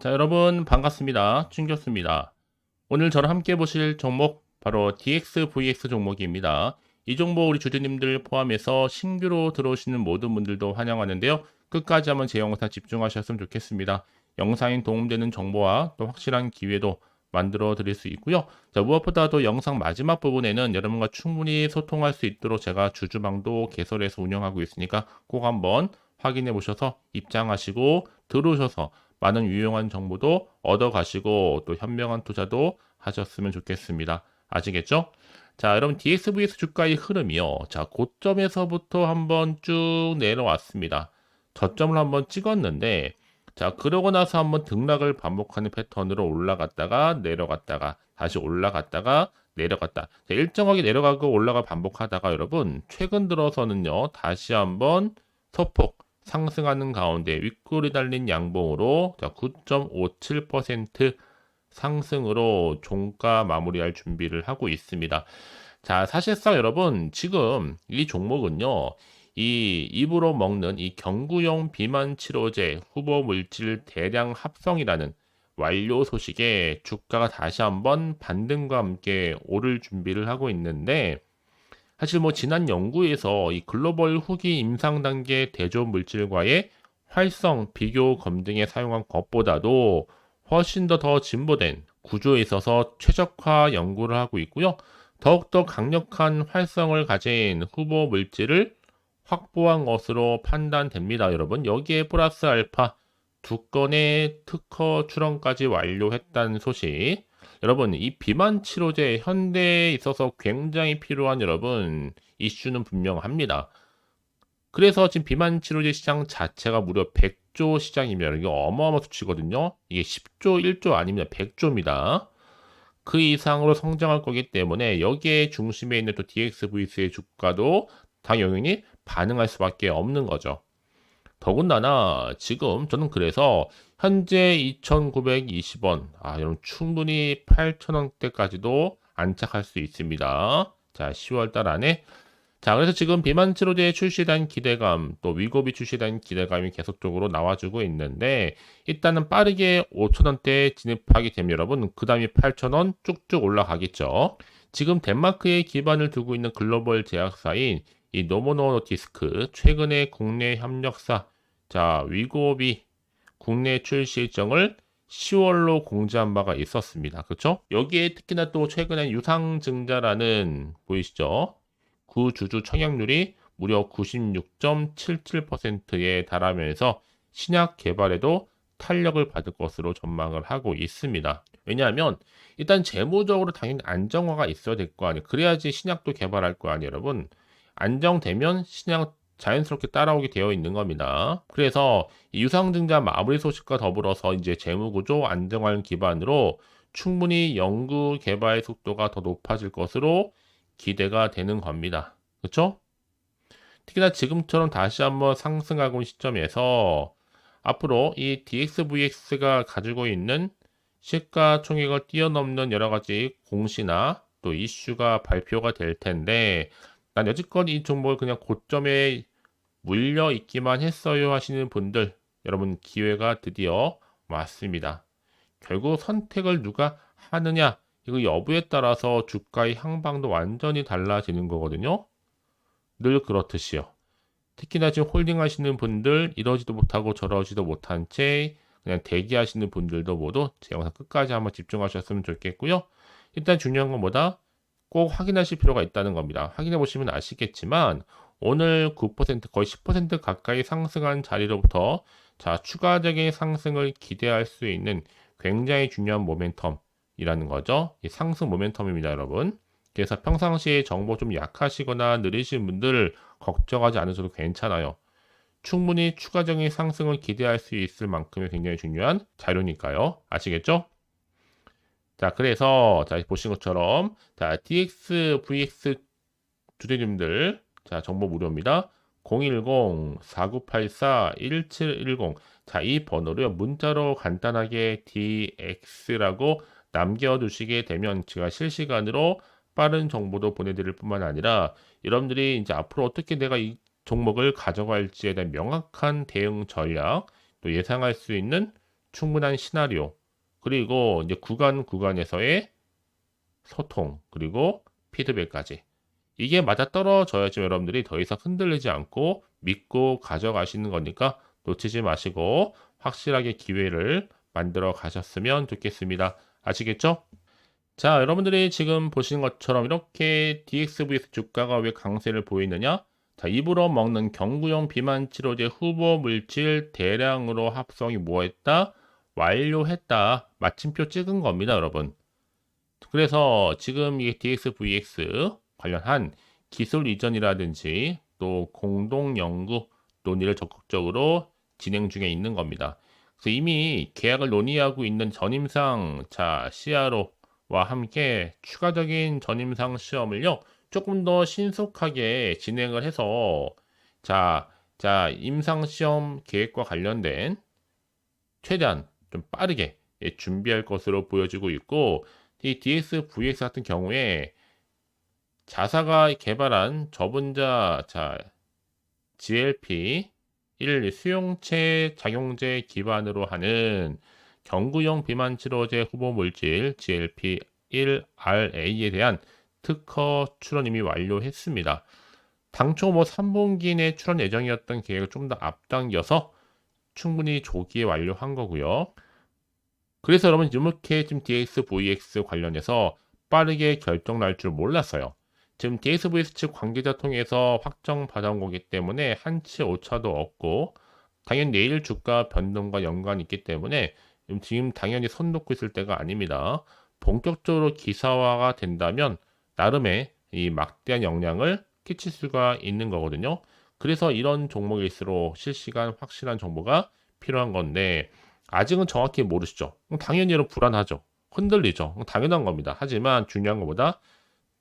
자, 여러분 반갑습니다. 충교수입니다. 오늘 저랑 함께 보실 종목 바로 DXVX 종목입니다. 이 종목 우리 주주님들 포함해서 신규로 들어오시는 모든 분들도 환영하는데요. 끝까지 한번 제 영상 집중하셨으면 좋겠습니다. 영상에 도움되는 정보와 또 확실한 기회도 만들어 드릴 수 있고요. 자, 무엇보다도 영상 마지막 부분에는 여러분과 충분히 소통할 수 있도록 제가 주주방도 개설해서 운영하고 있으니까 꼭 한번 확인해 보셔서 입장하시고 들어오셔서 많은 유용한 정보도 얻어 가시고 또 현명한 투자도 하셨으면 좋겠습니다. 아시겠죠? 자, 여러분 DXVX 주가의 흐름이요. 자, 고점에서부터 한번 쭉 내려왔습니다. 저점을 한번 찍었는데 자, 그러고 나서 한번 등락을 반복하는 패턴으로 올라갔다가 내려갔다가 다시 올라갔다가 내려갔다. 자, 일정하게 내려가고 올라가 반복하다가 여러분 최근 들어서는요. 다시 한번 소폭 상승하는 가운데 윗골이 달린 양봉으로 9.57% 상승으로 종가 마무리할 준비를 하고 있습니다. 자, 사실상 여러분 지금 이 종목은요. 이 입으로 먹는 이 경구용 비만 치료제 후보 물질 대량 합성이라는 완료 소식에 주가가 다시 한번 반등과 함께 오를 준비를 하고 있는데 사실 뭐 지난 연구에서 이 글로벌 후기 임상 단계 대조 물질과의 활성 비교 검증에 사용한 것보다도 훨씬 더 더 진보된 구조에 있어서 최적화 연구를 하고 있고요. 더욱더 강력한 활성을 가진 후보 물질을 확보한 것으로 판단됩니다. 여러분 여기에 플러스 알파 두 건의 특허 출원까지 완료했다는 소식 여러분, 이 비만 치료제 현대에 있어서 굉장히 필요한 여러분 이슈는 분명합니다. 그래서 지금 비만 치료제 시장 자체가 무려 100조 시장이면 이게 어마어마한 수치거든요. 이게 10조, 1조 아닙니다. 100조입니다. 그 이상으로 성장할 거기 때문에 여기에 중심에 있는 또 DXVC의 주가도 당연히 반응할 수밖에 없는 거죠. 더군다나 지금 저는 그래서 현재 2,920원, 아, 여러분 충분히 8,000원대까지도 안착할 수 있습니다. 자, 10월 달 안에. 자, 그래서 지금 비만 치료제 출시된 기대감, 또 위고비 출시된 기대감이 계속적으로 나와주고 있는데, 일단은 빠르게 5,000원대 진입하게 되면 여러분, 그 다음에 8,000원 쭉쭉 올라가겠죠. 지금 덴마크에 기반을 두고 있는 글로벌 제약사인 이 노모노 디스크 최근에 국내 협력사 자 위고비 국내 출시 일정을 10월로 공지한 바가 있었습니다. 그렇죠? 여기에 특히나 또 최근에 유상증자라는 보이시죠? 구주주 청약률이 무려 96.77%에 달하면서 신약 개발에도 탄력을 받을 것으로 전망을 하고 있습니다. 왜냐하면 일단 재무적으로 당연히 안정화가 있어야 될 거 아니에요. 그래야지 신약도 개발할 거 아니에요, 여러분. 안정되면 신약 자연스럽게 따라오게 되어 있는 겁니다. 그래서 유상증자 마무리 소식과 더불어서 이제 재무구조 안정화를 기반으로 충분히 연구 개발 속도가 더 높아질 것으로 기대가 되는 겁니다. 그렇죠? 특히나 지금처럼 다시 한번 상승하고 있는 시점에서 앞으로 이 DXVX가 가지고 있는 시가총액을 뛰어넘는 여러 가지 공시나 또 이슈가 발표가 될 텐데 난 여지껏 이 종목을 그냥 고점에 물려 있기만 했어요 하시는 분들 여러분 기회가 드디어 왔습니다. 결국 선택을 누가 하느냐 이거 여부에 따라서 주가의 향방도 완전히 달라지는 거거든요. 늘 그렇듯이요. 특히나 지금 홀딩 하시는 분들 이러지도 못하고 저러지도 못한 채 그냥 대기하시는 분들도 모두 제 영상 끝까지 한번 집중하셨으면 좋겠고요. 일단 중요한 건 뭐다? 꼭 확인하실 필요가 있다는 겁니다. 확인해 보시면 아시겠지만 오늘 9% 거의 10% 가까이 상승한 자리로부터 자 추가적인 상승을 기대할 수 있는 굉장히 중요한 모멘텀이라는 거죠. 이 상승 모멘텀입니다, 여러분. 그래서 평상시에 정보 좀 약하시거나 느리신 분들 걱정하지 않으셔도 괜찮아요. 충분히 추가적인 상승을 기대할 수 있을 만큼의 굉장히 중요한 자료니까요. 아시겠죠? 자, 그래서 자 보신 것처럼 자 DX, VX 주대님들 자 정보 무료입니다. 010-4984-1710 자, 이 번호를 문자로 간단하게 DX라고 남겨두시게 되면 제가 실시간으로 빠른 정보도 보내드릴 뿐만 아니라 여러분들이 이제 앞으로 어떻게 내가 이 종목을 가져갈지에 대한 명확한 대응 전략 또 예상할 수 있는 충분한 시나리오, 그리고 이제 구간 구간에서의 소통, 그리고 피드백까지. 이게 맞아 떨어져야지 여러분들이 더 이상 흔들리지 않고 믿고 가져가시는 거니까 놓치지 마시고 확실하게 기회를 만들어 가셨으면 좋겠습니다. 아시겠죠? 자, 여러분들이 지금 보시는 것처럼 이렇게 DXVS 주가가 왜 강세를 보이느냐? 자, 입으로 먹는 경구용 비만 치료제 후보 물질 대량으로 합성이 뭐했다? 완료했다. 마침표 찍은 겁니다, 여러분. 그래서 지금 이 DXVX 관련한 기술 이전이라든지 또 공동 연구 논의를 적극적으로 진행 중에 있는 겁니다. 그래서 이미 계약을 논의하고 있는 전임상 자 CRO와 함께 추가적인 전임상 시험을요 조금 더 신속하게 진행을 해서 자, 자 임상 시험 계획과 관련된 최대한 좀 빠르게 예, 준비할 것으로 보여지고 있고 이 DSVX 같은 경우에 자사가 개발한 저분자 자 GLP 1 수용체 작용제 기반으로 하는 경구용 비만 치료제 후보 물질 GLP-1RA에 대한 특허 출원 이미 완료했습니다. 당초 뭐 3분기 내 출원 예정이었던 계획을 좀 더 앞당겨서 충분히 조기에 완료한 거고요. 그래서 여러분 이렇게 지금 DXVX 관련해서 빠르게 결정 날 줄 몰랐어요. 지금 DSVS 측 관계자 통해서 확정 받아온 거기 때문에 한치 오차도 없고 당연히 내일 주가 변동과 연관이 있기 때문에 지금 당연히 손 놓고 있을 때가 아닙니다. 본격적으로 기사화가 된다면 나름의 이 막대한 영향을 끼칠 수가 있는 거거든요. 그래서 이런 종목일수록 실시간 확실한 정보가 필요한 건데 아직은 정확히 모르시죠. 당연히 여러분 불안하죠. 흔들리죠. 당연한 겁니다. 하지만 중요한 것보다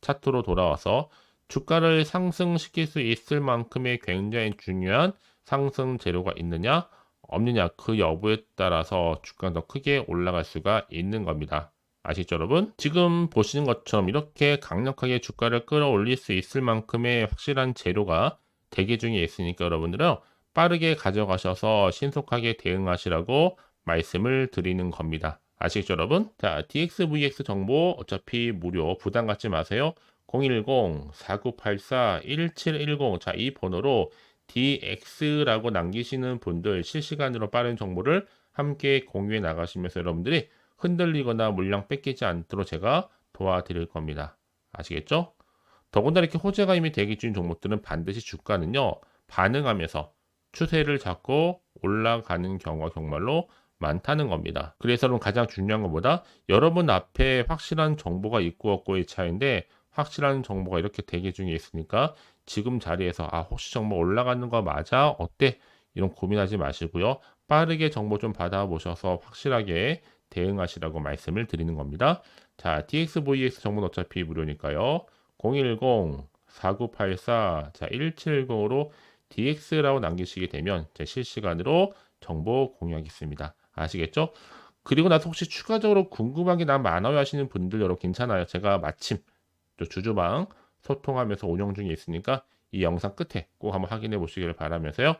차트로 돌아와서 주가를 상승시킬 수 있을 만큼의 굉장히 중요한 상승 재료가 있느냐 없느냐 그 여부에 따라서 주가가 더 크게 올라갈 수가 있는 겁니다. 아시죠 여러분? 지금 보시는 것처럼 이렇게 강력하게 주가를 끌어올릴 수 있을 만큼의 확실한 재료가 대기 중에 있으니까 여러분들은 빠르게 가져가셔서 신속하게 대응하시라고 말씀을 드리는 겁니다. 아시겠죠, 여러분? 자, DXVX 정보 어차피 무료 부담 갖지 마세요. 010-4984-1710 자, 이 번호로 DX라고 남기시는 분들 실시간으로 빠른 정보를 함께 공유해 나가시면서 여러분들이 흔들리거나 물량 뺏기지 않도록 제가 도와드릴 겁니다. 아시겠죠? 더군다나 이렇게 호재가 이미 대기 중인 종목들은 반드시 주가는요, 반응하면서 추세를 잡고 올라가는 경우가 정말로 많다는 겁니다. 그래서 가장 중요한 것보다 여러분 앞에 확실한 정보가 있고 없고의 차이인데 확실한 정보가 이렇게 대기 중에 있으니까 지금 자리에서 아 혹시 정보 올라가는 거 맞아? 어때? 이런 고민하지 마시고요. 빠르게 정보 좀 받아보셔서 확실하게 대응하시라고 말씀을 드리는 겁니다. 자, DXVX 정보는 어차피 무료니까요. 010-4984, 자, 1710으로 DX라고 남기시게 되면 제 실시간으로 정보 공유하겠습니다. 아시겠죠? 그리고 나서 혹시 추가적으로 궁금한 게 난 많아요 하시는 분들 여러분 괜찮아요. 제가 마침 또 주주방 소통하면서 운영 중에 있으니까 이 영상 끝에 꼭 한번 확인해 보시길 바라면서요.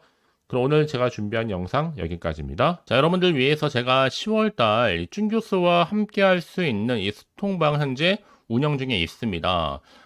그럼 오늘 제가 준비한 영상 여기까지입니다. 자, 여러분들 위해서 제가 10월달 쭌교수와 함께 할 수 있는 이 소통방 현재 운영 중에 있습니다.